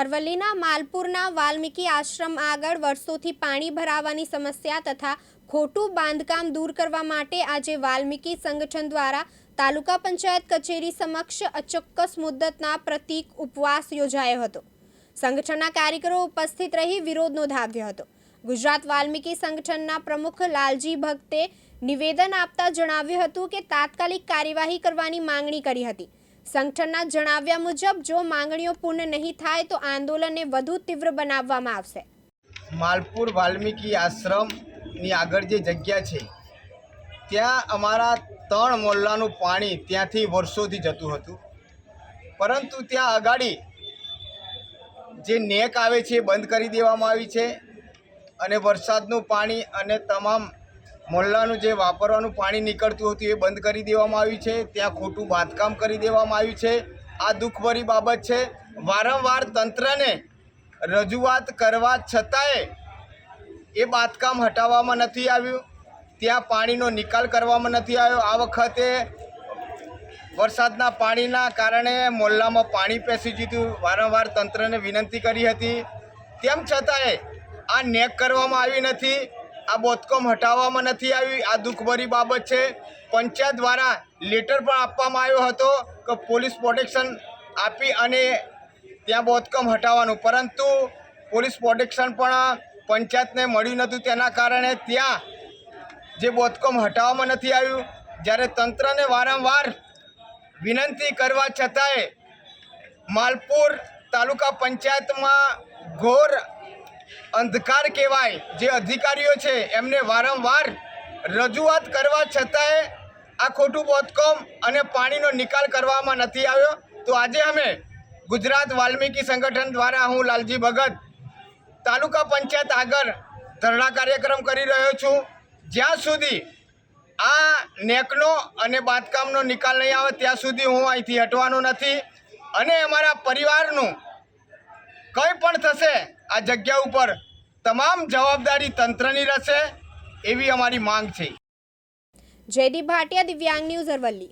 અરવલ્લીના માલપુરના વાલ્મીકી આશ્રમ આગળ વર્ષોથી પાણી ભરાવાની સમસ્યા તથા ખોટું બાંધકામ દૂર કરવા માટે આજે વાલ્મીકી સંગઠન દ્વારા તાલુકા પંચાયત કચેરી સમક્ષ અચોક્કસ મુદ્દતના પ્રતિક ઉપવાસ યોજાયો હતો. સંગઠનના કાર્યકરો ઉપસ્થિત રહી વિરોધ નોંધાવ્યો હતો. ગુજરાત વાલ્મીકી સંગઠનના પ્રમુખ લાલજી ભક્તે નિવેદન આપતા જણાવ્યું હતું કે તાત્કાલિક કાર્યવાહી કરવાની માંગણી કરી હતી. સંગઠનના જણાવ્યા મુજબ, જો માંગણીઓ પૂર્ણ નહીં થાય, તો આંદોલનને વધુ તીવ્ર બનાવવામાં આવશે. માલપુર વાલ્મીકી આશ્રમની આગળ જે જગ્યા છે, ત્યાં અમારા ત્રણ મોલ્લાનું પાણી ત્યાંથી વર્ષોથી જતું હતું. પરંતુ ત્યાં અગાડી જે નેક આવે છે એ બંધ કરી દેવામાં આવી છે અને વરસાદનું પાણી અને તમામ મોલ્લાનું જે વાપરવાનું પાણી નીકળતું હતું એ બંધ કરી દેવામાં આવ્યું છે. ત્યાં ખોટું બાંધકામ કરી દેવામાં આવ્યું છે. આ દુઃખભરી બાબત છે. વારંવાર તંત્રને રજૂઆત કરવા છતાંય એ બાંધકામ હટાવવામાં નથી આવ્યું. ત્યાં પાણીનો નિકાલ કરવામાં નથી આવ્યો. આ વખતે વરસાદના પાણીના કારણે મોલ્લામાં પાણી પેસી ગયું વારંવાર તંત્રને વિનંતી કરી હતી. તેમ છતાંય આ નેક કરવામાં આવી નથી. આ બોધકોમ હટાવવામાં નથી આવી. આ દુઃખભરી બાબત છે. પંચાયત દ્વારા લેટર પણ આપવામાં આવ્યો હતો કે પોલીસ પ્રોટેક્શન આપી અને ત્યાં બોધકામ હટાવવાનું. પરંતુ પોલીસ પ્રોટેક્શન પણ પંચાયતને મળ્યું નહોતું. તેના કારણે ત્યાં જે બોધકામ હટાવવામાં નથી આવ્યું, જ્યારે તંત્રને વારંવાર વિનંતી કરવા છતાંય માલપુર તાલુકા પંચાયતમાં ઘોર અંધકાર કહેવાય. જે અધિકારીઓ છે, એમને વારંવાર રજૂઆત કરવા છતાંય આ ખોટું બોધકોમ અને પાણીનો નિકાલ કરવામાં નથી આવ્યો. તો આજે અમે ગુજરાત વાલ્મીકી સંગઠન દ્વારા હું લાલજી ભગત તાલુકા પંચાયત આગળ ધરણા કાર્યક્રમ કરી રહ્યો છું. જ્યાં સુધી આ નેકનો અને બાંધકામનો નિકાલ નહીં આવે, ત્યાં સુધી હું અહીંથી હટવાનો નથી. અને અમારા પરિવારનું કંઈ પણ થશે આ જગ્યા ઉપર તમામ જવાબદારી તંત્રની રહેશે એવી અમારી માંગ છે. જયદીપ ભાટિયા, દિવ્યાંગ ન્યૂઝ અરવલ્લી.